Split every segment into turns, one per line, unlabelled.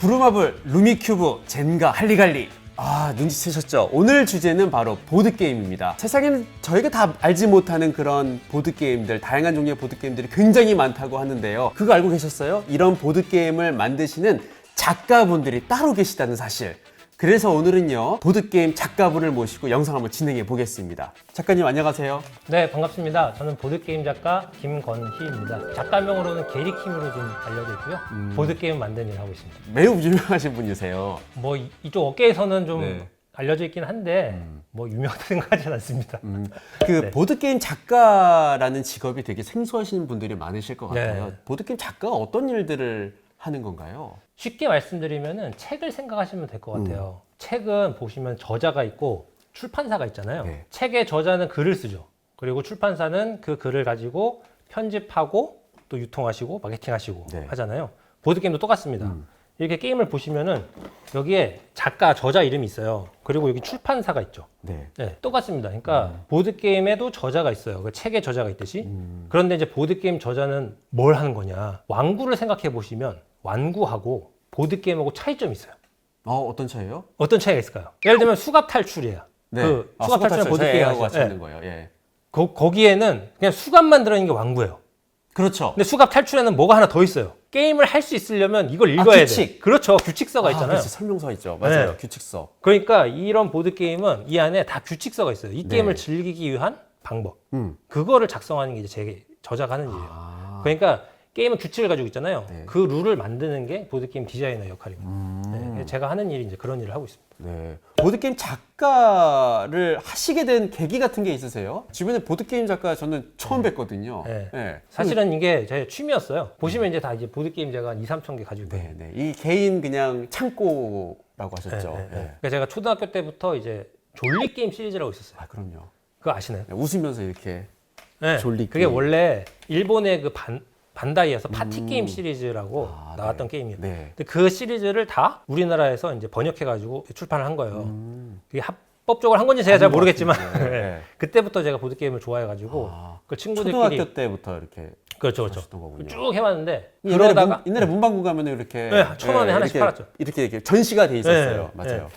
부루마블, 루미큐브, 젠가, 할리갈리. 아, 눈치채셨죠? 오늘 주제는 바로 보드게임입니다. 세상에는 저희가 다 알지 못하는 그런 보드게임들, 다양한 종류의 보드게임들이 굉장히 많다고 하는데요. 그거 알고 계셨어요? 이런 보드게임을 만드시는 작가분들이 따로 계시다는 사실. 그래서 오늘은요, 보드게임 작가분을 모시고 영상 한번 진행해 보겠습니다. 작가님 안녕하세요.
네, 반갑습니다. 저는 보드게임 작가 김건희입니다. 작가명으로는 게리킴으로 좀 알려져 있고요.
음.
보드게임 만드는 일을 하고 있습니다.
매우 유명하신 분이세요.
뭐 이- 이쪽 업계에서는 좀
네.
알려져 있긴 한데 뭐 유명하다 생각하진 않습니다.
음, 그
네.
보드게임 작가라는 직업이 되게 생소하신 분들이 많으실 것 같아요.
네.
보드게임 작가가 어떤 일들을 하는 건가요?
쉽게 말씀드리면은 책을 생각하시면 될
음.
것 같아요. 책은 보시면 저자가 있고 출판사가 있잖아요.
네.
책의 저자는 글을 쓰죠. 그리고 출판사는 그 글을 가지고 편집하고 또 유통하시고 마케팅하시고
네.
하잖아요. 보드게임도 똑같습니다.
음.
이렇게 게임을 보시면은 여기에 작가, 저자 이름이 있어요. 그리고 여기 출판사가 있죠.
네.
네, 똑같습니다. 그러니까 보드 게임에도 저자가 있어요. 그 책에 저자가 있듯이.
음.
그런데 이제 보드 게임 저자는 뭘 하는 거냐? 완구를 생각해 보시면 완구하고 보드 게임하고 차이점이 있어요.
어, 어떤 차이요?
어떤 차이가 있을까요? 예를 들면 수갑 탈출이에요. 그
아,
수갑 탈출은 보드 게임
하고 같이. 하는 거예요. 예.
거, 거기에는 그냥 수갑만 들어있는 게 완구예요.
그렇죠.
근데 수갑 탈출에는 뭐가 하나 더 있어요. 게임을 할 수 있으려면 이걸 읽어야
규칙.
돼. 그렇죠. 규칙서가
아,
있잖아요.
그렇지. 설명서 있죠. 맞아요.
네.
규칙서.
그러니까 이런 보드 게임은 이 안에 다 규칙서가 있어요. 이
네.
게임을 즐기기 위한 방법.
음.
그거를 작성하는 게 이제 제 저자가 하는 일이에요.
아.
그러니까 게임은 규칙을 가지고 있잖아요.
네.
그 룰을 만드는 게 보드 게임 디자이너 역할입니다.
음.
네, 제가 하는 일이 이제 그런 일을 하고 있습니다.
네. 보드게임 작가를 하시게 된 계기 같은 게 있으세요? 주변에 보드게임 작가 저는 처음 뵀거든요.
네.
네.
사실은 이게 제 취미였어요. 보시면 이제 다 이제 보드 게임 제가 한 2, 3천 개 가지고 있거든요.
네, 네. 이 개인 그냥 창고라고 하셨죠.
네, 네, 네.
네.
그러니까 제가 초등학교 때부터 이제 졸리 게임 시리즈라고 있었어요.
아, 그럼요.
그거 아시나요?
네, 웃으면서 이렇게
네.
졸리
그게
게임.
원래 일본의 그 반, 반다이에서 파티 게임 시리즈라고
음. 아,
나왔던
네.
게임이에요.
네.
근데 그 시리즈를 다 우리나라에서 이제 번역해가지고 출판을 한 거예요.
음.
그게 합 법적으로 한 건지 제가 잘 모르겠지만. 네.
네.
그때부터 제가 보드 게임을 좋아해가지고
아,
그 친구들끼리
초등학교 때부터 이렇게
그렇죠 그렇죠. 쭉 해왔는데
옛날에,
그러다가
문, 옛날에 문방구 가면 이렇게
네, 천 원에 하나씩
이렇게,
팔았죠.
이렇게, 이렇게 전시가 돼 있었어요.
네,
맞아요.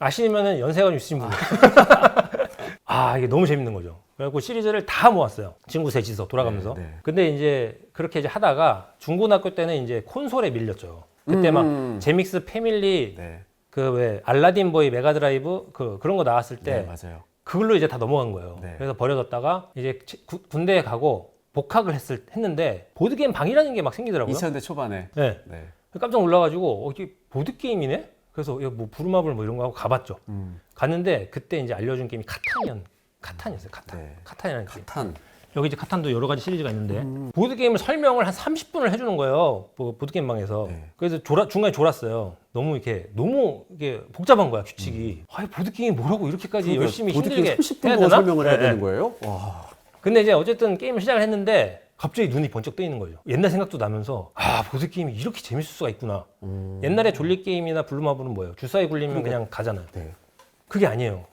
아시면은 연세가 좀 있으신 분들 아 이게 너무 재밌는 거죠. 그래갖고 시리즈를 다 모았어요. 친구 셋이서 돌아가면서.
네, 네.
근데 이제 그렇게 이제 하다가 중고등학교 때는 이제 콘솔에 밀렸죠. 그때
음.
막 제믹스 패밀리
네.
그 왜 알라딘 보이 메가드라이브 그 그런 거 나왔을 때
네, 맞아요.
그걸로 이제 다 넘어간 거예요.
네.
그래서 버려졌다가 이제 치- 구- 군대에 가고 복학을 했을 했는데 보드 게임 방이라는 게 막 생기더라고요.
2000대 초반에.
네.
네.
깜짝 놀라가지고 어, 이게 보드 게임이네? 그래서 이거 뭐 부루마블 뭐 이런 거 하고 가봤죠.
음.
갔는데 그때 이제 알려준 게임이 카탄이었 카탄이었어요. 카탄.
네.
카탄이라는 게임.
탄.
여기 이제 카탄도 여러 가지 시리즈가 있는데 보드 게임을 설명을 한 30분을 해주는 거예요. 뭐 보드 게임 방에서.
네.
그래서 졸아, 중간에 졸았어요. 너무 이렇게 너무 이게 복잡한 거야 규칙이. 아, 보드 게임이 뭐라고 이렇게까지 열심히 힘들게
30분
해야 되나?
설명을 해야
네,
되는
네.
거예요? 와.
근데 이제 어쨌든 게임을 시작을 했는데 갑자기 눈이 번쩍 뜨이는 거죠. 옛날 생각도 나면서 아 보드 게임이 이렇게 재밌을 수가 있구나.
음.
옛날에 졸리 게임이나 블루마블은 뭐예요? 주사위 굴리면 그냥 가잖아요.
네.
그게 아니에요.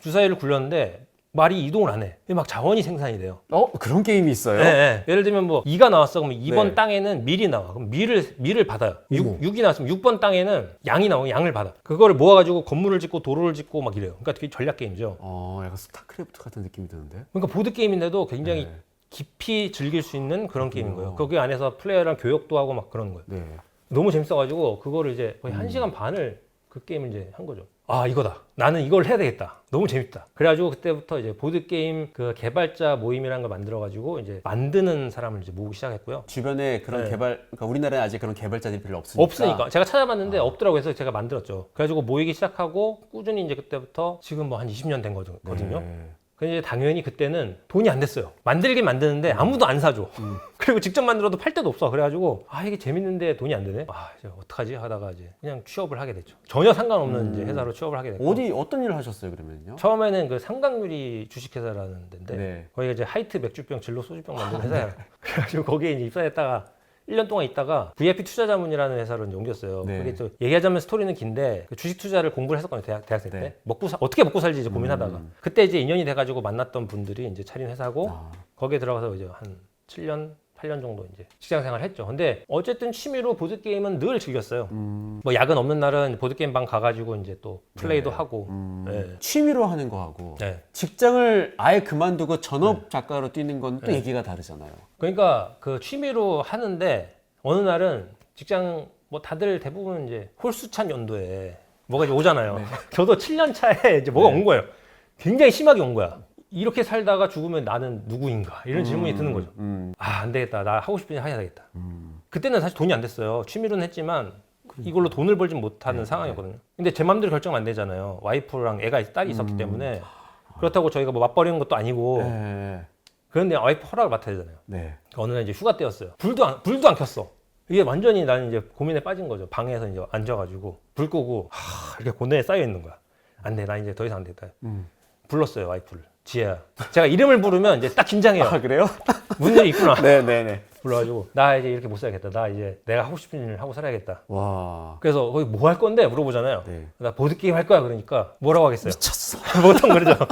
주사위를 굴렸는데 말이 이동을 안 해. 막 자원이 생산이 돼요.
어 그런 게임이 있어요?
예, 예. 예를 들면 뭐 2가 나왔어. 그러면 2번
네.
땅에는 밀이 나와. 그럼 밀을 밀을 받아요.
어머.
6, 이 나왔으면 6번 땅에는 양이 나오면 양을 받아. 그거를 모아 가지고 건물을 짓고 도로를 짓고 막 이래요. 그러니까 되게 전략 게임이죠.
어, 약간 스타크래프트 같은 느낌이 드는데.
그러니까 보드 게임인데도 굉장히
네.
깊이 즐길 수 있는 그런 게임인 거예요.
어.
거기 안에서 플레이어랑 교역도 하고 막 그러는 거예요.
네.
너무 재밌어가지고 그거를 이제 거의 한 시간 반을 그 게임을 이제 한 거죠. 아 이거다. 나는 이걸 해야 되겠다. 너무 재밌다. 그래가지고 그때부터 이제 보드 게임 그 개발자 모임이라는 걸 만들어가지고 이제 만드는 사람을 이제 모으기 시작했고요.
주변에 그런
네.
개발, 그러니까 우리나라에 아직 그런 개발자들이 별로 없으니까.
없으니까 제가 찾아봤는데 없더라고 해서 제가 만들었죠. 그래가지고 모이기 시작하고 꾸준히 이제 그때부터 지금 뭐 한 20년 된 거거든요.
네.
근데 이제 당연히 그때는 돈이 안 됐어요. 만들긴 만드는데 아무도 안 사줘. 그리고 직접 만들어도 팔 데도 없어. 그래가지고 아 이게 재밌는데 돈이 안 되네. 아 이제 어떡하지 하다가 이제 그냥 취업을 하게 됐죠. 전혀 상관없는 이제 회사로 취업을 하게 됐고.
어디 어떤 일을 하셨어요 그러면요?
처음에는 그 상강유리 주식회사라는 데인데
네.
거기가 이제 하이트 맥주병 진로 소주병 만드는 회사예요. 그래가지고 거기에 이제 입사했다가 1년 동안 있다가 VIP 투자자문이라는 회사로 옮겼어요.
네.
그게 또 얘기하자면 스토리는 긴데 그 주식 투자를 공부를 했었거든요. 대학, 대학생 때.
네.
먹고 사- 어떻게 먹고 살지 이제 고민하다가.
음.
그때 이제 인연이 돼가지고 만났던 분들이 이제 차린 회사고
아,
거기에 들어가서 이제 한 7년, 8년 정도 이제 직장 생활 했죠. 근데 어쨌든 취미로 보드 게임은 늘 즐겼어요.
음,
뭐 야근 없는 날은 보드 게임 방 가가지고 이제 또 플레이도
네.
하고.
음,
네.
취미로 하는 거하고
네.
직장을 아예 그만두고 전업 작가로 뛰는 건 또
네.
얘기가 다르잖아요.
그러니까 그 취미로 하는데 어느 날은 직장 뭐 다들 대부분 이제 홀수찬 연도에 뭐가 이제 오잖아요. 저도 7년 차에 이제 뭐가
네.
온 거예요. 굉장히 심하게 온 거야. 이렇게 살다가 죽으면 나는 누구인가 이런 질문이 드는 거죠.
음,
아, 안 되겠다. 나 하고 싶은 일 해야 되겠다.
음.
그때는 사실 돈이 안 됐어요. 취미로는 했지만 이걸로 돈을 벌진 못하는
네,
상황이었거든요. 근데 제 마음대로 결정 안 되잖아요. 와이프랑 애가 딸이 있었기
음.
때문에 그렇다고 저희가 뭐 맞벌이는 것도 아니고
네.
그런데 와이프 허락을 맡아야 되잖아요.
네.
어느 날 이제 휴가 때였어요. 불도 안, 불도 안 켰어. 이게 완전히 나는 이제 고민에 빠진 거죠. 방에서 이제 앉아가지고 불 끄고 하, 이렇게 고뇌에 쌓여 있는 거야. 안 돼, 나 이제 더 이상 안 되겠다.
음.
불렀어요 와이프를. 지혜야. 제가 이름을 부르면 이제 딱 긴장해요.
아 그래요?
일이 있구나.
네, 네, 네.
불러가지고 나 이제 이렇게 못 살겠다. 나 이제 내가 하고 싶은 일을 하고 살아야겠다.
와.
그래서 거기 뭐 할 건데 물어보잖아요.
네.
나 보드 게임 할 거야 그러니까 뭐라고 하겠어요?
미쳤어.
보통 그러죠.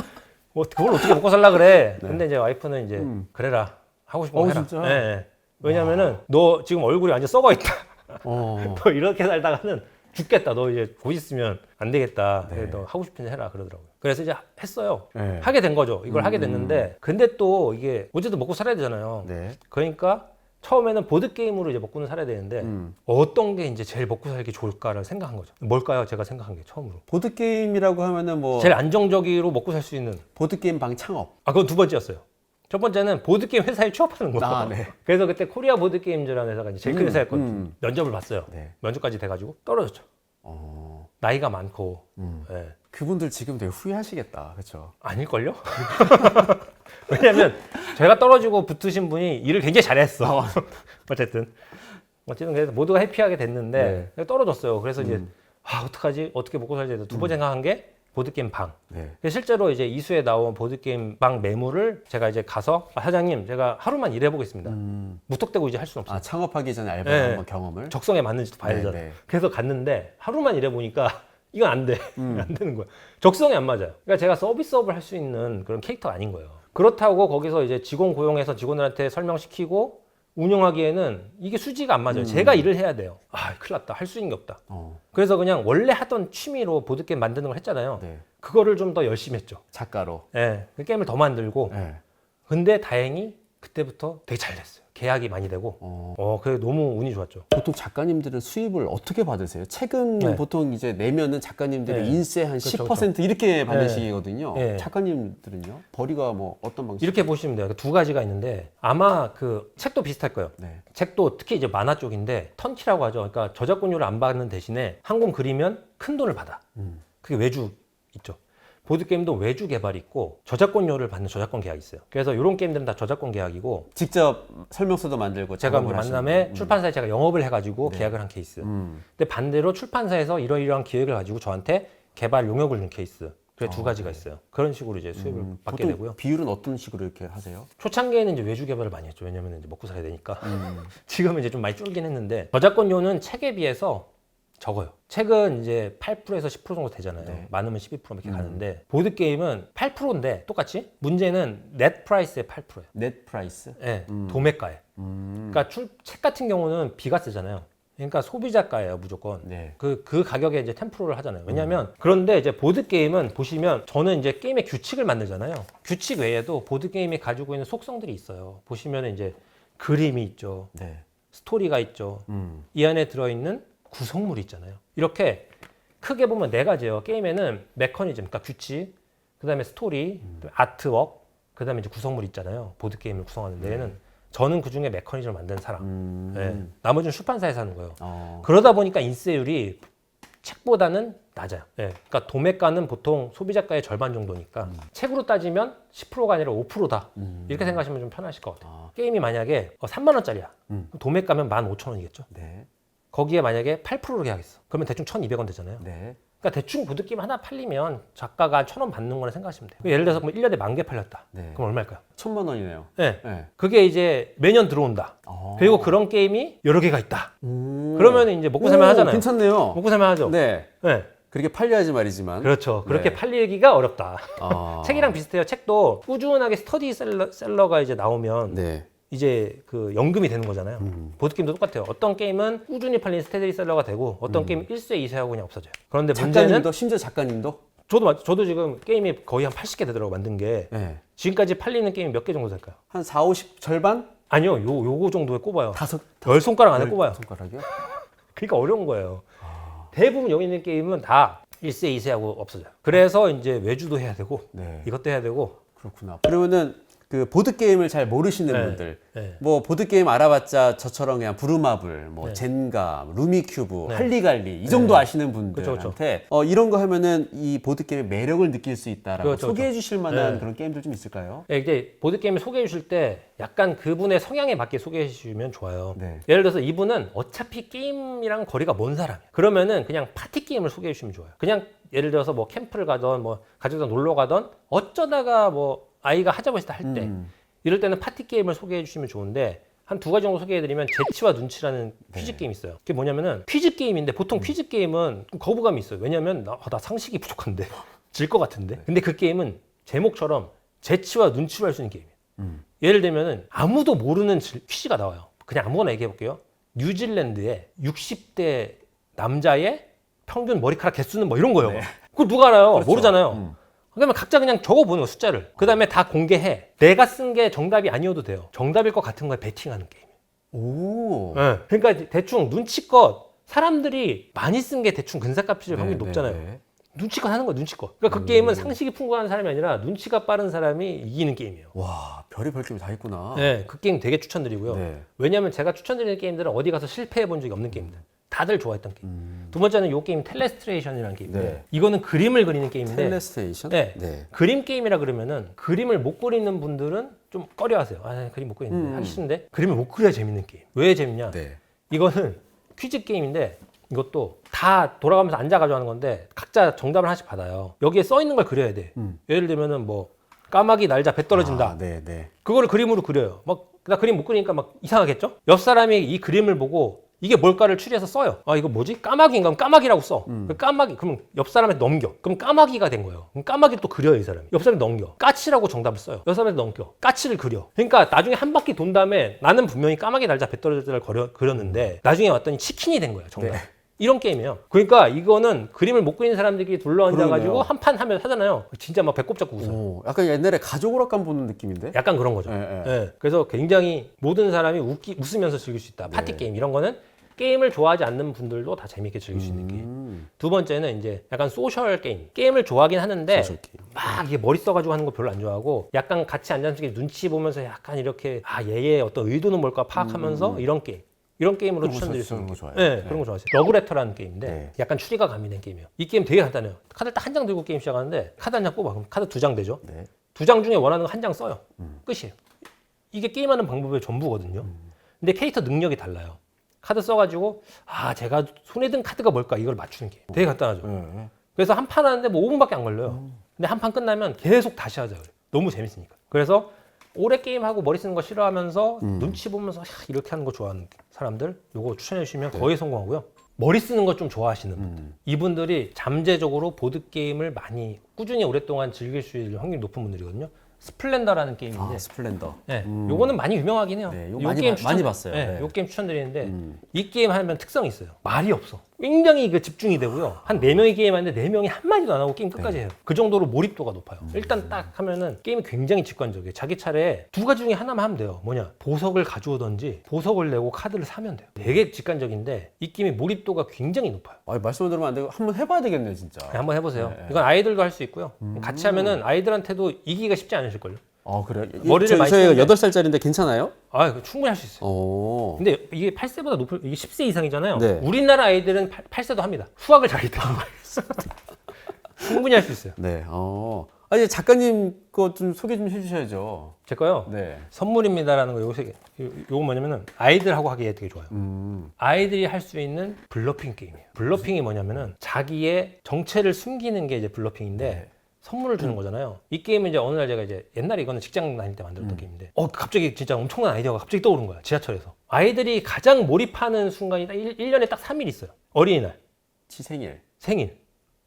뭐 그걸 어떻게 먹고 살라 그래? 근데 이제 와이프는 이제
네. 음.
그래라 하고 싶은 거
어,
해라.
진짜?
예, 예. 왜냐면은 너 지금 얼굴이 완전 썩어 있다.
어.
너 이렇게 살다가는 죽겠다. 너 이제 곧 있으면 안 되겠다.
네.
그래, 너 하고 싶은 일 해라 그러더라고요. 그래서 이제 했어요.
네.
하게 된 거죠. 이걸
음.
하게 됐는데 근데 또 이게 어쨌든 먹고 살아야 되잖아요.
네.
그러니까 처음에는 보드 게임으로 이제 먹고는 살아야 되는데
음.
어떤 게 이제 제일 먹고 살기 좋을까를 생각한 거죠. 뭘까요? 제가 생각한 게 처음으로.
보드 게임이라고 하면은 뭐
제일 안정적으로 먹고 살 수 있는.
보드 게임 방 창업.
아, 그건 두 번째였어요. 첫 번째는 보드 게임 회사에 취업하는 거예요.
아, 네.
그래서 그때 코리아 보드 게임즈라는 회사가 이제 제일 큰
음,
회사였거든요.
음.
면접을 봤어요.
네.
면접까지 돼가지고 떨어졌죠.
어.
나이가 많고
음.
예.
그분들 지금 되게 후회하시겠다. 그렇죠?
아닐걸요? 왜냐면 제가 떨어지고 붙으신 분이 일을 굉장히 잘했어. 어쨌든 어쨌든 그래서 모두가 해피하게 됐는데 떨어졌어요. 그래서 이제
음.
아 어떡하지? 어떻게 먹고 살지? 두 번 생각한 게 보드 게임 방.
네.
실제로 이제 이수에 나온 보드 게임 방 매물을 제가 이제 가서 아, 사장님 제가 하루만 일해 보겠습니다.
음.
무턱대고 이제 할 수는 없어요.
아, 창업하기 전에 알바
네.
한번 경험을.
적성에 맞는지도 봐야
네,
되잖아요.
네.
그래서 갔는데 하루만 일해 보니까 이건 안 돼.
음.
안 되는 거야. 적성에 안 맞아요. 그러니까 제가 서비스업을 할 수 있는 그런 캐릭터가 아닌 거예요. 그렇다고 거기서 이제 직원 고용해서 직원들한테 설명시키고 운영하기에는 이게 수지가 안 맞아요.
음.
제가 일을 해야 돼요. 아, 큰일 났다. 할 수 있는 게 없다.
어.
그래서 그냥 원래 하던 취미로 보드게임 만드는 걸 했잖아요.
네.
그거를 좀 더 열심히 했죠.
작가로.
예. 그 게임을 더 만들고.
네.
근데 다행히 그때부터 되게 잘 됐어요. 계약이 많이 되고.
어.
어, 그게 너무 운이 좋았죠.
보통 작가님들은 수입을 어떻게 받으세요? 책은
네.
보통 이제 내면은 작가님들이
네.
인세 한
그렇죠,
10% 이렇게 받으시거든요.
네.
작가님들은요? 벌이가 뭐 어떤 방식?
이렇게 보시면 돼요. 두 가지가 있는데 아마 그 책도 비슷할 거예요.
네.
책도 특히 이제 만화 쪽인데 턴키라고 하죠. 그러니까 저작권료를 안 받는 대신에 한 권 그리면 큰 돈을 받아.
음.
그게 외주 있죠. 보드 게임도 외주 개발이 있고 저작권료를 받는 저작권 계약이 있어요. 그래서 이런 게임들은 다 저작권 계약이고
직접 설명서도 만들고
제가
작업을
만남에.
음.
출판사에 제가 영업을 해가지고
네.
계약을 한 케이스.
음.
근데 반대로 출판사에서 이러이러한 기획을 가지고 저한테 개발 용역을 준 케이스. 그게 두
어,
가지가 있어요. 그런 식으로 이제 수입을
음.
받게 되고요.
비율은 어떤 식으로 이렇게 하세요?
초창기에는 이제 외주 개발을 많이 했죠. 왜냐면 이제 먹고 살아야 되니까.
음.
지금은 이제 좀 많이 줄긴 했는데 저작권료는 책에 비해서 적어요. 책은 이제 8%에서 10% 정도 되잖아요.
네.
많으면 12%밖에
음.
가는데 보드 게임은 8%인데 똑같이 문제는 넷 프라이스의 8%예요.
넷 프라이스?
예,
음.
도매가에.
음.
그러니까 출, 책 같은 경우는 비과세잖아요. 그러니까 소비자가예요, 무조건.
네.
그, 그 가격에 이제 템프로를 하잖아요. 왜냐면, 그런데 이제 보드게임은 보시면, 저는 이제 게임의 규칙을 만들잖아요. 규칙 외에도 보드게임이 가지고 있는 속성들이 있어요. 보시면 이제 그림이 있죠.
네.
스토리가 있죠.
음.
이 안에 들어있는 구성물이 있잖아요. 이렇게 크게 보면 네 가지예요. 게임에는 메커니즘, 그러니까 규칙, 그 다음에 스토리, 또 아트웍, 그 다음에 이제 구성물 있잖아요. 보드 게임을 구성하는 데에는. 저는 그 중에 메커니즘을 만드는 사람.
음.
예. 나머지는 출판사에서 하는 거예요.
어.
그러다 보니까 인세율이 책보다는 낮아요. 예. 그러니까 도매가는 보통 소비자가의 절반 정도니까 책으로 따지면 10%가 아니라 5%다.
음.
이렇게 생각하시면 좀 편하실 것 같아요.
아.
게임이 만약에 3만 원짜리야.
음.
도매가면 15,000원이겠죠.
네.
거기에 만약에 8%로 계약했어. 그러면 대충 1,200원 되잖아요.
네.
그러니까 대충 보드게임 하나 팔리면 작가가 1,000원 받는 거나 생각하시면 돼요. 예를 들어서 뭐 1년에 만 개 팔렸다.
네.
그럼 얼마일까요?
천만 원이네요.
네.
네.
그게 이제 매년 들어온다.
어.
그리고 그런 게임이 여러 개가 있다.
음.
그러면 이제 먹고 살만
오,
하잖아요.
괜찮네요.
먹고 살만 하죠.
네.
네.
그렇게 팔려야지 말이지만.
그렇죠. 그렇게
네.
팔리기가 어렵다.
아.
책이랑 비슷해요. 책도 꾸준하게 스터디 셀러, 셀러가 이제 나오면
네.
이제 그 연금이 되는 거잖아요.
음.
보드 게임도 똑같아요. 어떤 게임은 꾸준히 팔리는 스테디셀러가 되고 어떤 게임은 일쇄 이쇄하고 그냥 없어져요. 그런데 문제는
음. 작가님도 심지어 작가님도
저도 마- 저도 지금 게임이 거의 한 80개 되더라고 만든 게
네.
지금까지 팔리는 게임이 몇 개 정도 될까요?
한 4, 50 절반?
아니요, 요 요거 정도에 꼽아요.
다섯
열 손가락 안에
열
꼽아요.
손가락이요?
그러니까 어려운 거예요. 대부분 여기 있는 게임은 다 1세, 2세하고 없어져요. 그래서 이제 외주도 해야 되고
네.
이것도 해야 되고
그렇구나. 그러면은 그 보드 게임을 잘 모르시는
네.
분들,
네.
뭐 보드 게임 알아봤자 저처럼 그냥 부루마블, 뭐
네.
젠가, 루미큐브,
네.
할리갈리 이 정도 아시는
그쵸,
분들한테 어, 이런 거 하면은 이 보드 게임의 매력을 느낄 수 있다라고
그렇죠,
소개해 주실 만한
네.
그런 게임들 좀 있을까요?
예, 이제 보드 게임을 소개해 주실 때 약간 그분의 성향에 맞게 소개해 주시면 좋아요.
네.
예를 들어서 이분은 어차피 게임이랑 거리가 먼 사람이에요. 그러면은 그냥 파티 게임을 소개해 주시면 좋아요. 그냥 예를 들어서 뭐 캠프를 가던 뭐 가족들 놀러 가던 어쩌다가 뭐 아이가 하자고 했을 때 할 때
음.
이럴 때는 파티 게임을 소개해 주시면 좋은데 한 두 가지 정도 소개해 드리면 재치와 눈치라는
네.
퀴즈 게임 있어요. 그게 뭐냐면은 퀴즈 게임인데
음.
보통 퀴즈 게임은 좀 거부감이 있어요. 왜냐면 나, 아, 나 상식이 부족한데 질 것 같은데.
네.
근데 그 게임은 제목처럼 재치와 눈치로 할 수 있는 게임이에요.
음.
예를 들면은 아무도 모르는 질- 퀴즈가 나와요. 그냥 아무거나 얘기해 볼게요. 뉴질랜드의 60대 남자의 평균 머리카락 개수는 뭐 이런 거예요. 그걸 누가 알아요?
그렇죠.
모르잖아요.
음.
그러면 각자 그냥 적어보는 거 숫자를. 그 다음에 다 공개해. 내가 쓴 게 정답이 아니어도 돼요. 정답일 것 같은 거에 베팅하는 게임.
오.
예. 그러니까 대충 눈치껏 사람들이 많이 쓴 게 대충 근사값일
네,
확률이
네,
높잖아요.
네.
눈치껏 하는 거야, 눈치껏. 그러니까 그 게임은 상식이 풍부한 사람이 아니라 눈치가 빠른 사람이 이기는 게임이에요.
와, 별이 별 게임이 다 있구나.
네, 그 게임 되게 추천드리고요.
네.
왜냐하면 제가 추천드리는 게임들은 어디 가서 실패해 본 적이 없는 게임들. 다들 좋아했던 게임.
음.
두 번째는 이 게임 텔레스트레이션이라는 게임인데
네.
이거는 그림을 그리는 게임인데
텔레스테이션?
네.
네.
그림 게임이라 그러면은 그림을 못 그리는 분들은 좀 꺼려하세요. 아, 그림 못 그리는데
음.
하기 싫은데 그림을 못 그려야 재밌는 게임. 왜 재밌냐?
네.
이거는 퀴즈 게임인데 이것도 다 돌아가면서 앉아가지고 하는 건데 각자 정답을 하나씩 받아요. 여기에 써 있는 걸 그려야 돼.
음.
예를 들면은 뭐 까마귀 날자 배 떨어진다.
아, 네, 네.
그거를 그림으로 그려요. 막 나 그림 못 그리니까 막 이상하겠죠? 옆 사람이 이 그림을 보고 이게 뭘까를 추리해서 써요. 아 이거 뭐지? 까마귀인가? 그럼 까마귀라고 써. 그 까마귀 그러면 옆 사람한테 넘겨. 그럼 까마귀가 된 거예요. 그럼 까마귀를 또 그려요 이 사람이. 옆 사람이 넘겨. 까치라고 정답을 써요. 옆 사람한테 넘겨. 까치를 그려. 그러니까 나중에 한 바퀴 돈 다음에 나는 분명히 까마귀 날자 배 떨어질을 그려, 그렸는데 나중에 왔더니 치킨이 된 거예요 정답.
네.
이런 게임이에요. 그러니까 이거는 그림을 못 그리는 사람들끼리 둘러앉아가지고. 한 판 하면 하잖아요. 진짜 막 배꼽 잡고 웃어요.
오, 약간 옛날에 가족 오락관 보는 느낌인데?
약간 그런 거죠.
예, 예.
예. 그래서 굉장히 모든 사람이 웃기, 웃으면서 즐길 수 있다. 파티
네.
게임 이런 거는 게임을 좋아하지 않는 분들도 다 재밌게 즐길 수 있는 게임.
음.
두 번째는 이제 약간 소셜 게임. 게임을 좋아하긴 하는데
소셜 게임.
막 이게 머리 써가지고 하는 거 별로 안 좋아하고 약간 같이 앉아서 이렇게 눈치 보면서 약간 이렇게 아 얘의 어떤 의도는 뭘까 파악하면서 이런 게임. 이런 게임으로
음.
추천드릴 수
좋아요.
있는
거
게임.
좋아해요.
네,
네.
그런 거 좋아하세요. 러브레터라는 게임인데
네.
약간 추리가 가미된 게임이에요. 이 게임 되게 간단해요. 카드 딱 한 장 들고 게임 시작하는데 카드 한 장 뽑아. 그럼 카드 두 장 되죠.
네.
두 장 중에 원하는 거 한 장 써요.
음.
끝이에요. 이게 게임하는 방법의 전부거든요. 근데 캐릭터 능력이 달라요. 카드 써가지고 아 제가 손에 든 카드가 뭘까 이걸 맞추는 게임. 되게 간단하죠.
네.
그래서 한 판 하는데 뭐 5분밖에 안 걸려요. 근데 한 판 끝나면 계속 다시 하자 그래. 너무 재밌으니까. 그래서 오래 게임하고 머리 쓰는 거 싫어하면서 눈치 보면서 야, 이렇게 하는 거 좋아하는 사람들 요거 추천해 주시면 거의 성공하고요. 머리 쓰는 거 좀 좋아하시는 분들.
음.
이분들이 잠재적으로 보드 게임을 많이 꾸준히 오랫동안 즐길 수 있는 확률이 높은 분들이거든요. 스플렌더라는 게임인데
아, 스플렌더.
네,
음.
요거는 많이 유명하긴 해요.
네, 요거
요
많이
게임
봐- 많이 봤어요.
네,
네.
요 게임 추천드리는데
음.
이 게임 하면 특성이 있어요. 말이 없어. 굉장히 그 집중이 되고요. 한 네명이 게임하는데 네명이 한마디도 안 하고 게임 끝까지 해요. 그 정도로 몰입도가 높아요. 일단 딱 하면은 게임이 굉장히 직관적이에요. 자기 차례에 두 가지 중에 하나만 하면 돼요. 뭐냐? 보석을 가져오던지 보석을 내고 카드를 사면 돼요. 되게 직관적인데 이 게임의 몰입도가 굉장히 높아요.
아, 말씀을 들으면 안 되고 한번 해봐야 되겠네요, 진짜.
네, 한번 해보세요.
네.
이건 아이들도 할 수 있고요. 같이 하면은 아이들한테도 이기기가 쉽지 않으실걸요.
아, 그래요?
머리를
저,
많이
저희가
쓰는데.
8살짜리인데 괜찮아요?
아, 충분히 할 수 있어요.
오.
근데 이게 8세보다 높을 이게 10세 이상이잖아요.
네.
우리나라 아이들은 8, 세도 합니다. 수학을 거예요. 충분히 할 수 있어요.
네. 어. 아, 이제 작가님 거 좀 소개 좀 해주셔야죠.
제 거요.
네.
선물입니다라는 거 요새 요- 요거 뭐냐면은 아이들하고 하기에 되게 좋아요.
음.
아이들이 할 수 있는 블러핑 게임이에요. 블러핑이 뭐냐면은 자기의 정체를 숨기는 게 이제 블러핑인데 선물을 주는 거잖아요. 이 게임은 이제 어느 날 제가 이제 옛날에 이거는 직장 다닐 때 만들었던 게임인데 어 갑자기 진짜 엄청난 아이디어가 갑자기 떠오른 거야. 지하철에서. 아이들이 가장 몰입하는 순간이 딱 1, 년에딱 3일 있어요. 어린이날,
치생일,
생일,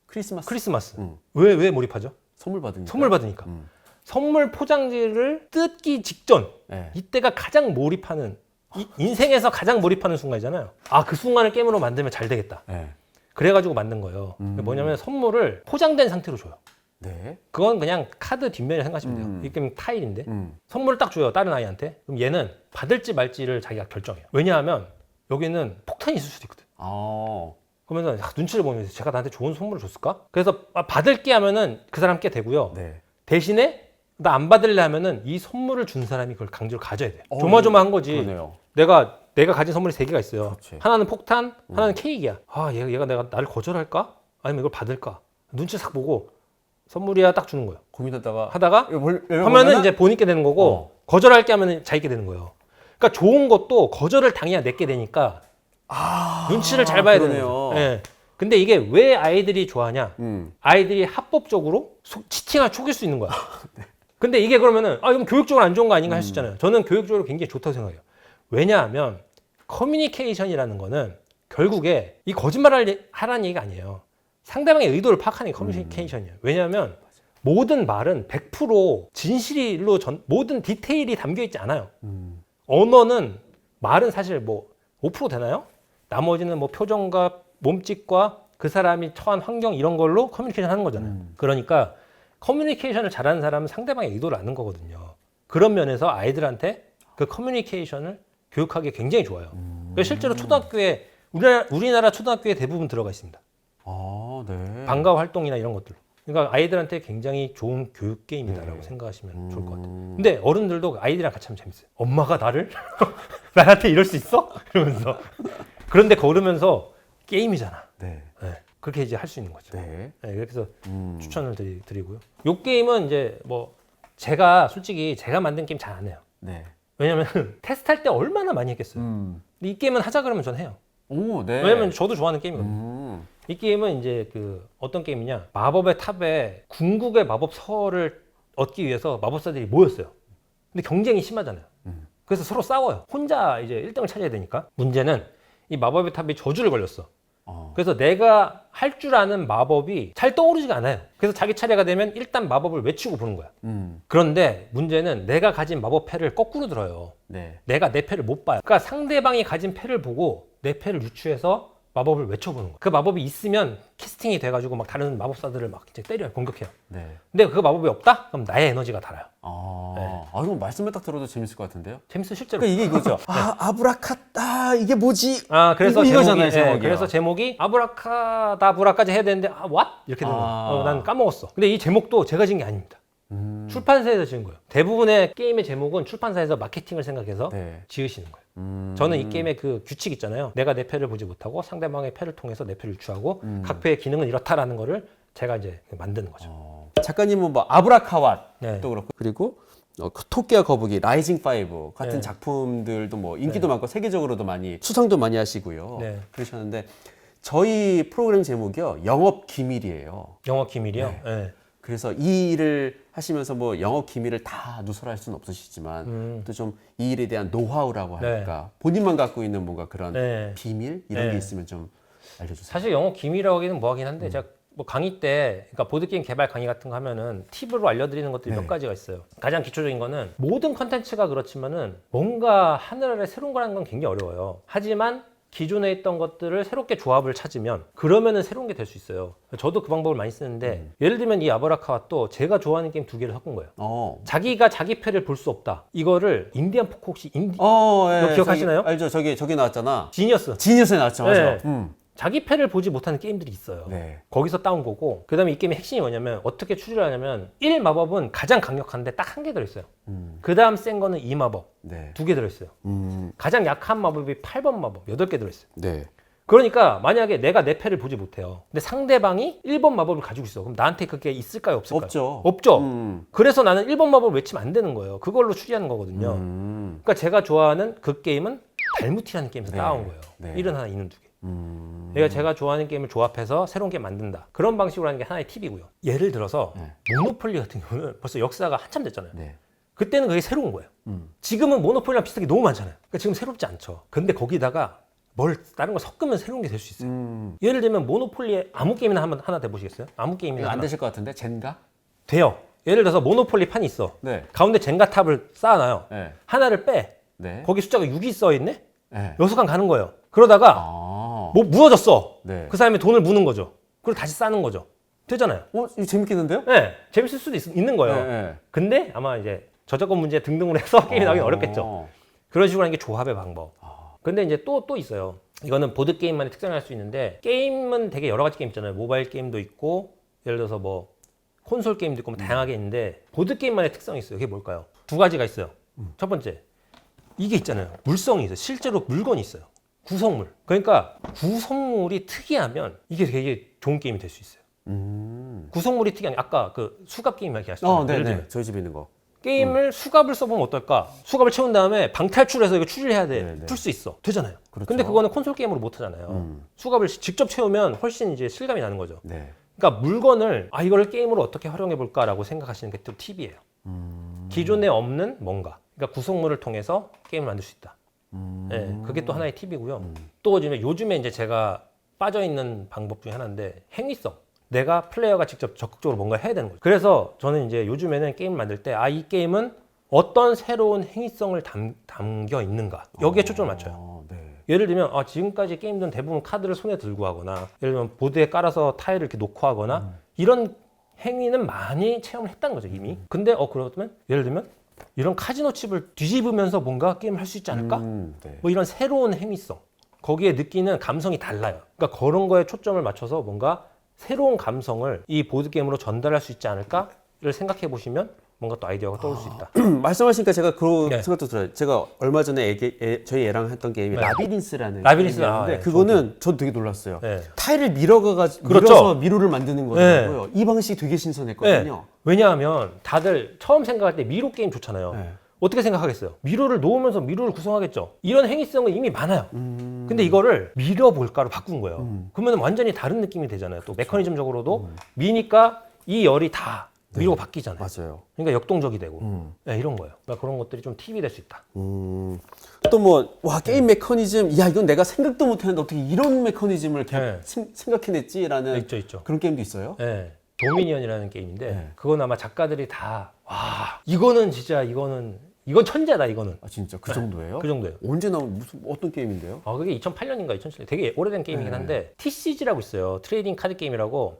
크리스마스.
크리스마스.
음.
왜 왜 몰입하죠?
선물 받으니까.
선물 받으니까.
음.
선물 포장지를 뜯기 직전
네.
이때가 가장 몰입하는 이- 인생에서 가장 몰입하는 순간이잖아요. 아 그 순간을 게임으로 만들면 잘 되겠다.
네.
그래가지고 만든 거예요. 뭐냐면 선물을 포장된 상태로 줘요.
네.
그건 그냥 카드 뒷면을 생각하시면 돼요.
음.
이게 그냥 타일인데
음.
선물을 딱 줘요 다른 아이한테. 그럼 얘는 받을지 말지를 자기가 결정해요. 왜냐하면 여기는 폭탄이 있을 수도 있거든.
어.
그러면 야, 눈치를 보면서 제가 나한테 좋은 선물을 줬을까? 그래서 아, 받을게 하면은 그 사람 께 되고요.
네.
대신에 나 안 받을래 하면은 이 선물을 준 사람이 그걸 강제로 가져야 돼.
어,
조마조마한 거지.
그러네요.
내가 내가 가진 선물이 세 개가 있어요.
그렇지.
하나는 폭탄, 하나는 케이크야. 아, 얘가, 얘가 내가 나를 거절할까? 아니면 이걸 받을까? 눈치 싹 보고 선물이야 딱 주는 거예요.
고민하다가
하다가
이거
하면은 이제 본인께 되는 거고
어.
거절할게 하면은 자기께 되는 거예요. 그러니까 좋은 것도 거절을 당해야 내게 되니까 눈치를 잘 봐야 되는
아, 그러네요.
거예요. 예. 근데 이게 왜 아이들이 좋아하냐?
음.
아이들이 합법적으로 속- 치팅을 속일 수 있는 거야.
네.
근데 이게 그러면은 아 이건 교육적으로 안 좋은 거 아닌가 할수
음.
있잖아요. 저는 교육적으로 굉장히 좋다고 생각해요. 왜냐하면 커뮤니케이션이라는 거는 결국에 이 거짓말을 하라는 얘기가 아니에요. 상대방의 의도를 파악하는 게 커뮤니케이션이에요. 왜냐하면 모든 말은 100% 진실로 전, 모든 디테일이 담겨 있지 않아요.
음.
언어는 말은 사실 뭐 5% 되나요? 나머지는 뭐 표정과 몸짓과 그 사람이 처한 환경 이런 걸로 커뮤니케이션 하는 거잖아요. 그러니까 커뮤니케이션을 잘하는 사람은 상대방의 의도를 아는 거거든요. 그런 면에서 아이들한테 그 커뮤니케이션을 교육하기 굉장히 좋아요. 그래서 실제로 초등학교에 우리나라, 우리나라 초등학교에 대부분 들어가 있습니다.
아, 네.
방과 활동이나 이런 것들. 그러니까 아이들한테 굉장히 좋은 교육 게임이다라고 생각하시면 좋을 것 같아요.
음.
근데 어른들도 아이들이랑 같이 하면 재밌어요. 엄마가 나를 나한테 이럴 수 있어? 이러면서 그런데 걸으면서 게임이잖아.
네.
네, 그렇게 이제 할 수 있는 거죠.
네.
네, 그래서
음.
추천을 드리, 드리고요. 요 게임은 이제 뭐 제가 솔직히 제가 만든 게임 잘 안 해요.
네.
왜냐면 테스트할 때 얼마나 많이 했겠어요.
음.
근데 이 게임은 하자 그러면 전 해요.
오, 네.
왜냐면 저도 좋아하는 게임이거든요.
음.
이 게임은 이제 그 어떤 게임이냐 마법의 탑에 궁극의 마법서를 얻기 위해서 마법사들이 모였어요. 근데 경쟁이 심하잖아요.
음.
그래서 서로 싸워요. 혼자 이제 1등을 차지해야 되니까. 문제는 이 마법의 탑이 저주를 걸렸어.
어.
그래서 내가 할 줄 아는 마법이 잘 떠오르지가 않아요. 그래서 자기 차례가 되면 일단 마법을 외치고 보는 거야.
음.
그런데 문제는 내가 가진 마법 패를 거꾸로 들어요.
네.
내가 내 패를 못 봐요. 그러니까 상대방이 가진 패를 보고 내 패를 유추해서 마법을 외쳐보는 거예요. 그 마법이 있으면 캐스팅이 돼가지고 막 다른 마법사들을 막 이제 때려요. 공격해요.
네.
근데 그 마법이 없다? 그럼 나의 에너지가 달아요.
아,
네.
아, 이거 말씀을 딱 들어도 재밌을 것 같은데요?
재밌어 실제로.
그러니까 이게 이거죠. 아, 아브라카타 이게 뭐지?
아 그래서
이거-
제목이, 예,
제목이요.
그래서 제목이 아브라카다브라까지 해야 되는데 아 what 이렇게 되는
아.
거예요. 어, 난 까먹었어. 근데 이 제목도 제가 지은 게 아닙니다.
음.
출판사에서 지은 거예요. 대부분의 게임의 제목은 출판사에서 마케팅을 생각해서
네.
지으시는 거예요.
음.
저는 이 게임의 그 규칙 있잖아요. 내가 내 패를 보지 못하고 상대방의 패를 통해서 내 패를 유추하고
음.
각 패의 기능은 이렇다라는 거를 제가 이제 만드는 거죠.
어. 작가님은 뭐 아브라카왓
네.
또 그렇고 그리고 어, 그 토끼와 거북이 라이징 파이브 같은
네.
작품들도 뭐 인기도 많고 세계적으로도 많이 수상도 많이 하시고요.
네.
그러셨는데 저희 프로그램 제목이요 영업 기밀이에요.
영어 기밀이요. 네.
그래서 이 일을 하시면서 뭐 영업 기밀을 다 누설할 수는 없으시지만
음.
또 좀 이 일에 대한 노하우라고
네.
할까 본인만 갖고 있는 뭔가 그런
네.
비밀 이런
네.
게 있으면 좀 알려주세요.
사실 영어 기밀이라고 하기는 뭐하긴
음.
한데 제가 뭐 강의 때 그러니까 보드 게임 개발 강의 같은 거 하면은 팁으로 알려드리는 것들이
네.
몇 가지가 있어요. 가장 기초적인 거는 모든 컨텐츠가 그렇지만은 뭔가 하늘 아래 새로운 거라는 건 굉장히 어려워요. 하지만 기존에 있던 것들을 새롭게 조합을 찾으면 그러면은 새로운 게 될 수 있어요. 저도 그 방법을 많이 쓰는데
음.
예를 들면 이 아브라카와 또 제가 좋아하는 게임 두 개를 섞은 거예요.
어.
자기가 자기 패를 볼 수 없다. 이거를 인디안 포크 혹시 인디
어, 예,
기억하시나요?
저기, 알죠. 저기 저기 나왔잖아.
지니어스
지니어스에 나왔죠. 맞아.
네.
음.
자기 패를 보지 못하는 게임들이 있어요.
네.
거기서 따온 거고 그다음에 이 게임의 핵심이 뭐냐면 어떻게 추리를 하냐면 1 마법은 가장 강력한데 딱 한 개 들어있어요.
음.
그다음 센 거는 2 마법
네.
두 개 들어있어요.
음.
가장 약한 마법이 8번 마법 8개 들어있어요.
네.
그러니까 만약에 내가 내 패를 보지 못해요. 근데 상대방이 1번 마법을 가지고 있어. 그럼 나한테 그게 있을까요? 없을까요?
없죠.
없죠.
음.
그래서 나는 1번 마법을 외치면 안 되는 거예요. 그걸로 추리하는 거거든요.
음.
그러니까 제가 좋아하는 그 게임은 달무티라는 게임에서
네.
따온 거예요.
네.
1은 하나, 2는 두 개.
음.
그러니까 제가 좋아하는 게임을 조합해서 새로운 게임 만든다. 그런 방식으로 하는 게 하나의 팁이고요. 예를 들어서
네.
모노폴리 같은 경우는 벌써 역사가 한참 됐잖아요.
네.
그때는 그게 새로운 거예요.
음.
지금은 모노폴리랑 비슷하게 너무 많잖아요. 그러니까 지금 새롭지 않죠. 근데 거기다가 뭘 다른 걸 섞으면 새로운 게 될 수 있어요.
음.
예를 들면 모노폴리의 아무 게임이나 한번 하나 대보시겠어요? 아무 게임이나
안
하나.
되실 것 같은데 젠가?
돼요. 예를 들어서 모노폴리 판이 있어.
네.
가운데 젠가 탑을 쌓아놔요.
네.
하나를 빼.
네.
거기 숫자가 6이 써 있네?
네.
여섯 칸 가는 거예요. 그러다가
아.
뭐 무너졌어.
네.
그 사람이 돈을 무는 거죠. 그리고 다시 싸는 거죠. 되잖아요.
어, 이거 재밌겠는데요?
네, 재밌을 수도 있, 는 거예요.
네, 네.
근데 아마 이제 저작권 문제 등등으로 해서 게임이 나오기
어.
어렵겠죠. 그런 식으로 하는 게 조합의 방법. 근데 이제 또, 또 있어요. 이거는 보드게임만의 특성이 할수 있는데, 게임은 되게 여러 가지 게임 있잖아요. 모바일 게임도 있고, 예를 들어서 뭐, 콘솔 게임도 있고, 뭐 다양하게 있는데, 보드게임만의 특성이 있어요. 그게 뭘까요? 두 가지가 있어요. 첫 번째, 이게 있잖아요. 물성이 있어요. 실제로 물건이 있어요. 구성물. 그러니까 구성물이 특이하면 이게 되게 좋은 게임이 될 수 있어요.
음.
구성물이 특이한, 아까 그 수갑 게임 얘기하셨잖아요.
어, 네,
예를
네.
들면
저희 집에 있는 거.
게임을 수갑을 써보면 어떨까? 수갑을 채운 다음에 방탈출해서 이거 추리를 해야 돼.
네, 네.
풀 수 있어. 되잖아요.
그렇죠.
근데 그거는 콘솔 게임으로 못 하잖아요.
음.
수갑을 직접 채우면 훨씬 이제 실감이 나는 거죠.
네.
그러니까 물건을 아 이걸 게임으로 어떻게 활용해 볼까라고 생각하시는 게 또 팁이에요.
음.
기존에 없는 뭔가. 그러니까 구성물을 통해서 게임을 만들 수 있다.
음.
네, 그게 또 하나의 팁이고요. 또 요즘에, 요즘에 이제 제가 빠져 있는 방법 중에 하나인데 행위성. 내가 플레이어가 직접 적극적으로 뭔가 해야 되는 거죠. 그래서 저는 이제 요즘에는 게임 만들 때 아 이 게임은 어떤 새로운 행위성을 담, 담겨 있는가 여기에 초점을 맞춰요.
어, 네.
예를 들면 아, 지금까지 게임들은 대부분 카드를 손에 들고 하거나 예를 들면 보드에 깔아서 타일을 이렇게 놓고 하거나 이런 행위는 많이 체험을 했다는 거죠 이미. 근데 어 그러면 예를 들면 이런 카지노 칩을 뒤집으면서 뭔가 게임을 할 수 있지 않을까?
음, 네.
뭐 이런 새로운 행위성 거기에 느끼는 감성이 달라요. 그러니까 그런 거에 초점을 맞춰서 뭔가 새로운 감성을 이 보드 게임으로 전달할 수 있지 않을까를 생각해 보시면 뭔가 또 아이디어가 떠올 수 있다.
말씀하시니까 제가 그
네.
생각도 들어요. 제가 얼마 전에 애기, 애, 저희 애랑 했던 게임이
네.
라비린스라는
라비린스,
게임이었는데
아, 네,
그거는 저도 되게 놀랐어요.
네.
타일을 밀어가가지고
그렇죠.
밀어서 미로를 만드는 거더라고요. 이 방식이 되게
네.
신선했거든요.
왜냐하면 다들 처음 생각할 때 미로 게임 좋잖아요.
네.
어떻게 생각하겠어요? 미로를 놓으면서 미로를 구성하겠죠. 이런 행위성은 이미 많아요.
음.
근데 이거를 밀어볼까로 바꾼 거예요. 그러면 완전히 다른 느낌이 되잖아요. 또 메커니즘적으로도
음.
미니까 이 열이 다 미로가 바뀌잖아요.
맞아요.
그러니까 역동적이 되고
음.
네, 이런 거예요. 그러니까 그런 것들이 좀 팁이 될 수 있다.
음. 또 뭐, 와, 게임 메커니즘, 야, 이건 내가 생각도 못 했는데 어떻게 이런 메커니즘을 개-
네.
생- 생각해냈지라는
있죠, 있죠.
그런 게임도 있어요?
네. 도미니언이라는 게임인데
네.
그건 아마 작가들이 다 와, 이거는 진짜 이거는 이건 천재다 이거는
아, 진짜 그 정도예요?
그 정도예요.
언제 나온, 무슨, 어떤 게임인데요?
아, 그게 2008년인가 2007년 되게 오래된 게임이긴
네.
한데 TCG라고 있어요. 트레이딩 카드 게임이라고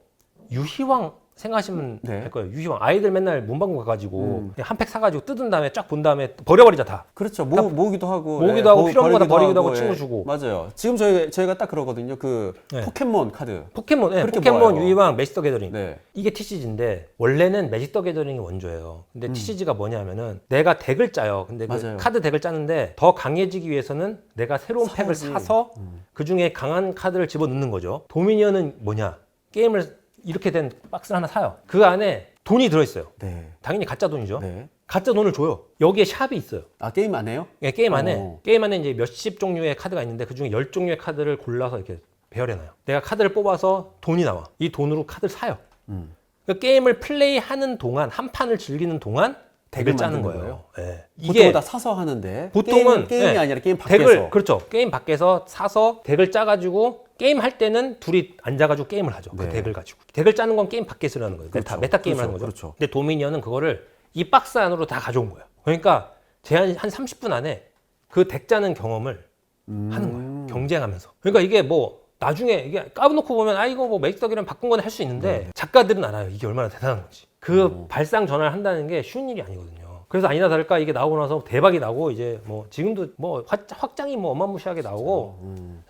유희왕 생각하시면
네.
될 거예요. 유희왕 아이들 맨날 문방구 가가지고
음.
한팩 사가지고 뜯은 다음에 쫙 본 다음에 버려버리자 다.
그렇죠. 모, 모으기도 하고.
모으기도
예,
하고
버-
필요한 거다 버리기도 하고
예.
친구 주고.
맞아요. 지금 저희, 저희가 딱 그러거든요. 그
네.
포켓몬 카드.
포켓몬, 네,
그렇게
포켓몬
모아요.
유희왕 매직 더 게더링.
네.
이게 TCG인데 원래는 매직 더 게더링이 원조예요. 근데 TCG가 뭐냐면은 내가 덱을 짜요. 근데 그
음.
카드 덱을 짜는데 더 강해지기 위해서는 내가 새로운 팩을
사야지. 음.
사서 그 중에 강한 카드를 집어 넣는 거죠. 도미니언은 뭐냐? 게임을 이렇게 된 박스를 하나 사요. 그 안에 돈이 들어있어요.
네.
당연히 가짜 돈이죠.
네.
가짜 돈을 줘요. 여기에 샵이 있어요.
아, 게임 안 해요?
예, 게임 안에
어.
게임 안에 이제 몇십 종류의 카드가 있는데 그 중에 열 종류의 카드를 골라서 이렇게 배열해놔요. 내가 카드를 뽑아서 돈이 나와. 이 돈으로 카드를 사요.
음.
그러니까 게임을 플레이하는 동안 한 판을 즐기는 동안 덱을 짜는
만드는
거예요. 예.
이게
이게
다 사서 하는데
보통은
게임, 게임 이
네.
아니라 게임 밖에서
덱을 그렇죠. 게임 밖에서 사서 덱을 짜가지고 게임 할 때는 둘이 앉아가지고 게임을 하죠. 그
네.
덱을 가지고 덱을 짜는 건 게임 밖에서 하는 거예요. 메타
그렇죠.
메타 게임을
그렇죠.
하는 거죠.
그렇죠.
근데 도미니언은 그거를 이 박스 안으로 다 가져온 거예요. 그러니까 제한 한 30분 안에 그 덱 짜는 경험을
음.
하는 거예요. 경쟁하면서. 그러니까 이게 뭐 나중에 이게 까놓고 보면 아 이거 뭐 맥스덕이랑 바꾼 건 할 수 있는데 작가들은 알아요. 이게 얼마나 대단한 건지. 그 발상 전환을 한다는 게 쉬운 일이 아니거든요. 그래서 아니나 다를까 이게 나오고 나서 대박이 나고 이제 뭐 지금도 뭐 확- 확장이 뭐 어마무시하게 나오고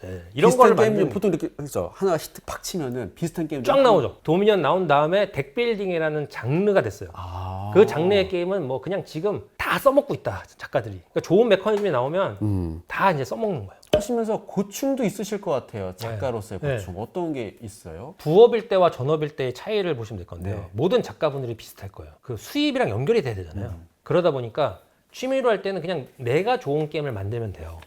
예, 이런
비슷한
거를
게임
만들면
보통 이렇게 그렇죠. 하나 히트 팍 치면은 비슷한 게임
쫙 나오죠. 도미니언 나온 다음에 덱빌딩이라는 장르가 됐어요.
아.
그 장르의 게임은 뭐 그냥 지금 다 써먹고 있다 작가들이. 그러니까 좋은 메커니즘이 나오면
음.
다 이제 써먹는 거예요.
하시면서 고충도 있으실 것 같아요. 작가로서의
네.
고충. 어떤 게 있어요?
부업일 때와 전업일 때의 차이를 보시면 될 건데요.
네.
모든 작가분들이 비슷할 거예요. 그 수입이랑 연결이 돼야 되잖아요.
음.
그러다 보니까 취미로 할 때는 그냥 내가 좋은 게임을 만들면 돼요.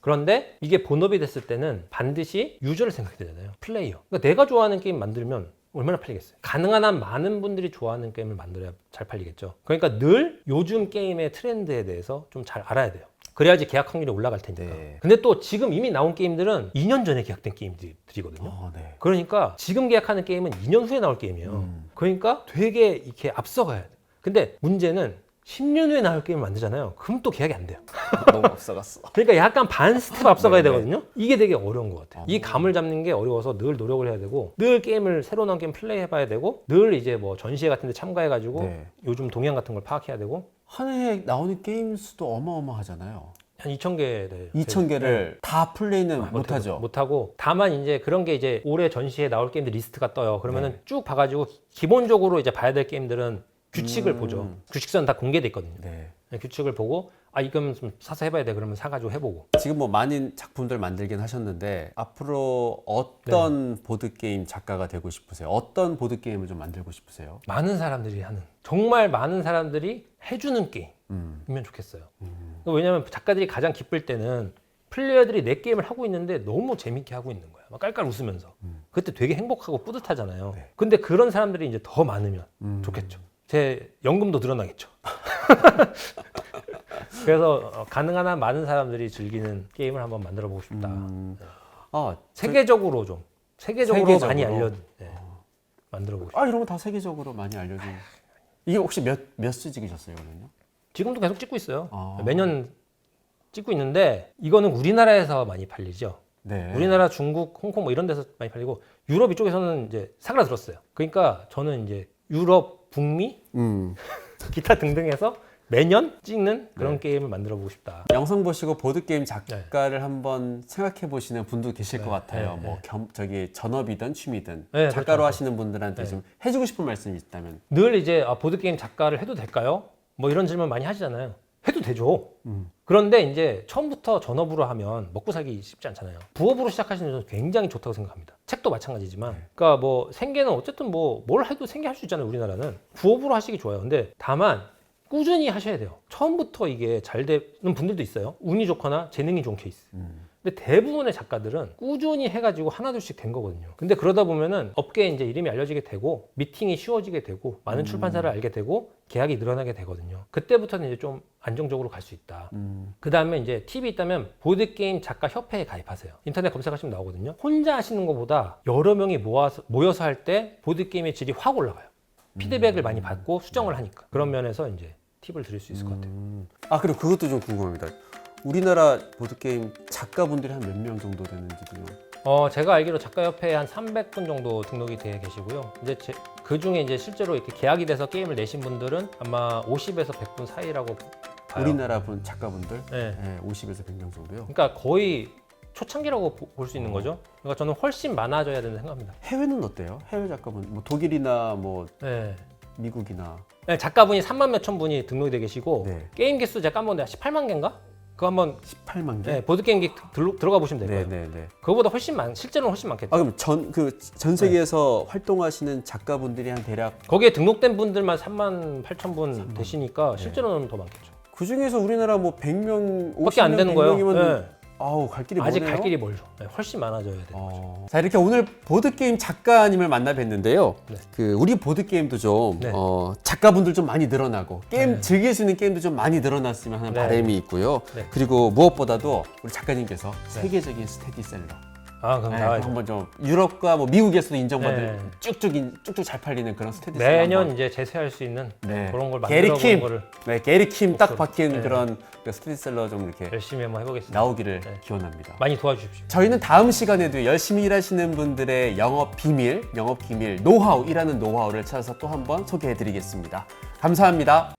그런데 이게 본업이 됐을 때는 반드시 유저를 생각해야 되잖아요. 플레이어. 그러니까 내가 좋아하는 게임 만들면 얼마나 팔리겠어요? 가능한 한 많은 분들이 좋아하는 게임을 만들어야 잘 팔리겠죠. 그러니까 늘 요즘 게임의 트렌드에 대해서 좀 잘 알아야 돼요. 그래야지 계약 확률이 올라갈 테니까.
네.
근데 또 지금 이미 나온 게임들은 2년 전에 계약된 게임들이거든요.
아, 네.
그러니까 지금 계약하는 게임은 2년 후에 나올 게임이에요.
음.
그러니까 되게 이렇게 앞서가야 돼. 근데 문제는 10년 후에 나올 게임을 만들잖아요. 그럼 또 계약이 안 돼요.
너무 앞서갔어.
그러니까 약간 반 스텝 앞서가야
네, 네.
되거든요. 이게 되게 어려운 것 같아요. 이 감을 잡는 게 어려워서 늘 노력을 해야 되고 늘 게임을 새로 나온 게임 플레이 해봐야 되고 늘 이제 뭐 전시회 같은 데 참가해가지고
네.
요즘 동향 같은 걸 파악해야 되고
한 해에 나오는 게임 수도 어마어마하잖아요.
한 2천 개 네.
2천 개를 다 플레이는 못하죠.
못하고 다만 이제 그런 게 이제 올해 전시에 나올 게임들 리스트가 떠요. 그러면은
네.
쭉 봐가지고 기본적으로 이제 봐야 될 게임들은 규칙을
음.
보죠. 규칙서는 다 공개돼 있거든요.
네.
규칙을 보고 아 이건 좀 사서 해봐야 돼. 그러면 사가지고 해보고.
지금 뭐 많은 작품들 만들긴 하셨는데 앞으로 어떤 보드 게임 작가가 되고 싶으세요? 어떤 보드 게임을 좀 만들고 싶으세요?
많은 사람들이 하는 정말 많은 사람들이 해주는 게임이면
음.
좋겠어요. 왜냐하면 작가들이 가장 기쁠 때는 플레이어들이 내 게임을 하고 있는데 너무 재밌게 하고 있는 거야. 막 깔깔 웃으면서. 그때 되게 행복하고 뿌듯하잖아요.
네.
근데 그런 사람들이 이제 더 많으면
음.
좋겠죠. 제 연금도 늘어나겠죠. 그래서 어, 가능한 한 많은 사람들이 즐기는 게임을 한번 만들어 보고 싶다.
음. 아,
세계적으로 좀 세계적으로,
세계적으로?
많이 알려 네. 만들어 보고 싶다.
아 이런 거 다 세계적으로 많이 알려진. 이게 혹시 몇몇 수 찍으셨어요, 그러면요?
지금도 계속 찍고 있어요.
아.
매년 찍고 있는데 이거는 우리나라에서 많이 팔리죠.
네.
우리나라, 중국, 홍콩 뭐 이런 데서 많이 팔리고 유럽 이쪽에서는 이제 사그라들었어요. 그러니까 저는 이제 유럽, 북미,
음.
기타 등등해서 매년 찍는 그런
네.
게임을 만들어 보고 싶다.
영상 보시고 보드 게임 작가를 한번 생각해 보시는 분도 계실 것 같아요.
네,
뭐
네.
겸, 저기 전업이든 취미든
네,
작가로
그렇죠.
하시는 분들한테
네.
좀 해주고 싶은 말씀이 있다면.
늘 이제 아, 보드 게임 작가를 해도 될까요? 뭐 이런 질문 많이 하시잖아요. 해도 되죠.
음.
그런데 이제 처음부터 전업으로 하면 먹고 살기 쉽지 않잖아요. 부업으로 시작하시는 저는 굉장히 좋다고 생각합니다. 책도 마찬가지지만,
네.
그러니까 뭐 생계는 어쨌든 뭐 뭘 해도 생계 할 수 있잖아요. 우리나라는 부업으로 하시기 좋아요. 근데 다만 꾸준히 하셔야 돼요. 처음부터 이게 잘 되는 분들도 있어요. 운이 좋거나 재능이 좋은 케이스.
음.
근데 대부분의 작가들은 꾸준히 해가지고 하나둘씩 된 거거든요. 근데 그러다 보면은 업계에 이제 이름이 알려지게 되고 미팅이 쉬워지게 되고 많은 출판사를 알게 되고 계약이 늘어나게 되거든요. 그때부터는 이제 좀 안정적으로 갈 수 있다.
음.
그 다음에 이제 팁이 있다면 보드게임 작가 협회에 가입하세요. 인터넷 검색하시면 나오거든요. 혼자 하시는 것보다 여러 명이 모아서, 모여서 할 때 보드게임의 질이 확 올라가요. 피드백을 많이 받고 수정을 하니까. 그런 면에서 이제 팁을 드릴 수 있을 것 같아요.
음. 아 그리고 그것도 좀 궁금합니다. 우리나라 보드 게임 작가분들이 한 몇 명 정도 되는지도 좀.
어, 제가 알기로 작가협회에 한 300분 정도 등록이 되어 계시고요. 이제 제- 그 중에 이제 실제로 이렇게 계약이 돼서 게임을 내신 분들은 아마 50에서 100분 사이라고 봐요.
우리나라 분 작가분들
네.
네, 50에서 100명 정도요.
그러니까 거의 초창기라고 볼 수 있는 거죠. 그러니까 저는 훨씬 많아져야 된다 생각합니다.
해외는 어때요? 해외 작가분 뭐 독일이나 뭐
네.
미국이나
네, 작가분이 3만 몇천 분이 등록이 돼 계시고
네.
게임 개수 제가 까먹는데 18만 개인가? 그거 한번
18만 개.
네, 보드 게임 기 들어, 들어가 보시면 될 거예요.
네, 네, 네.
그거보다 훨씬 많, 실제로는 훨씬 많겠죠.
아 그럼 전 그 전 세계에서 활동하시는 작가분들이 한 대략
거기에 등록된 분들만 3만 8천 분 되시니까 실제로는 더 많겠죠.
그 중에서 우리나라 뭐 100명, 50명,
밖에 안 되는 거예요.
100명이면
네.
아우 갈 길이
아직
머네요.
갈 길이 멀죠. 네, 훨씬 많아져야 돼요.
어. 자 이렇게 오늘 보드 게임 작가님을 만나 뵀는데요.
네.
그 우리 보드 게임도 좀
네.
어, 작가분들 좀 많이 늘어나고 게임
네.
즐길 수 있는 게임도 좀 많이 늘어났으면 하는
네.
바람이 있고요.
네.
그리고 무엇보다도 우리 작가님께서 세계적인 스테디셀러
아 그럼
네. 한번 좀 유럽과 뭐 미국에서도 인정받은
네.
쭉쭉 인- 쭉쭉 잘 팔리는 그런 스테디셀러
매년. 이제 제세할 수 있는
네.
그런 걸
게리
만들어
킴.
보는 거를
네, 게리 킴 딱
목소리.
박힌
네.
그런 그 스테디셀러 좀 이렇게
열심히 한번 해보겠습니다.
나오기를
네.
기원합니다.
많이 도와주십시오.
저희는 다음 시간에도 열심히 일하시는 분들의 영업 비밀, 영업 기밀, 노하우, 일하는 노하우를 찾아서 또 한번 소개해 드리겠습니다. 감사합니다.